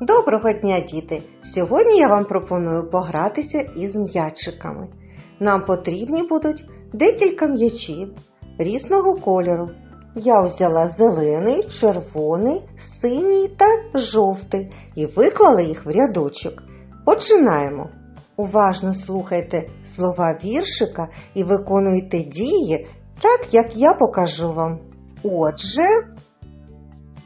Доброго дня, діти! Сьогодні я вам пропоную погратися із м'ячиками. Нам потрібні будуть декілька м'ячів різного кольору. Я взяла зелений, червоний, синій та жовтий і виклала їх в рядочок. Починаємо. Уважно слухайте слова віршика і виконуйте дії так, як я покажу вам. Отже,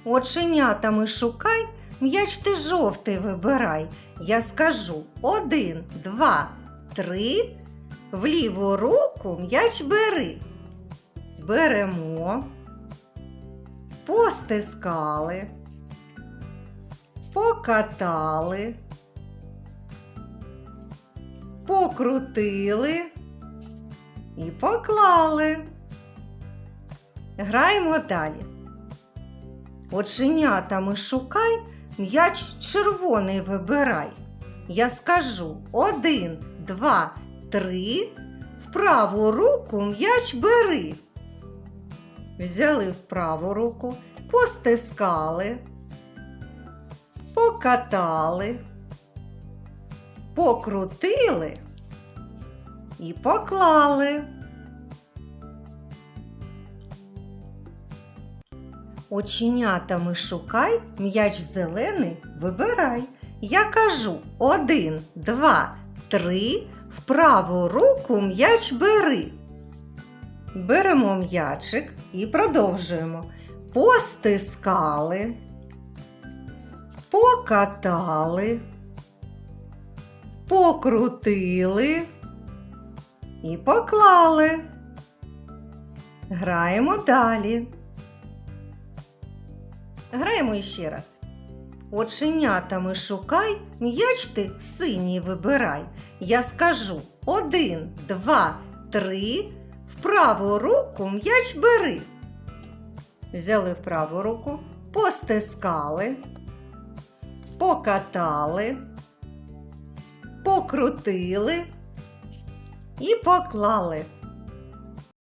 оченятами шукай, м'яч ти жовтий вибирай. Я скажу один, два, три. В ліву руку м'яч бери. Беремо, постискали, покатали, покрутили і поклали. Граємо далі. Оченятами шукай, м'яч червоний вибирай. Я скажу один, два, три. В праву руку м'яч бери. Взяли в праву руку, постискали, покатали, покрутили і поклали. Оченятами шукай, м'яч зелений вибирай. Я кажу один, два, три. В праву руку м'яч бери. Беремо м'ячик і продовжуємо. Постискали, покатали, покрутили і поклали. Граємо далі. Граємо іще раз. Оченятами шукай, м'яч ти синій вибирай. Я скажу один, два, три. В праву руку м'яч бери. Взяли в праву руку, постискали, покатали, покрутили і поклали.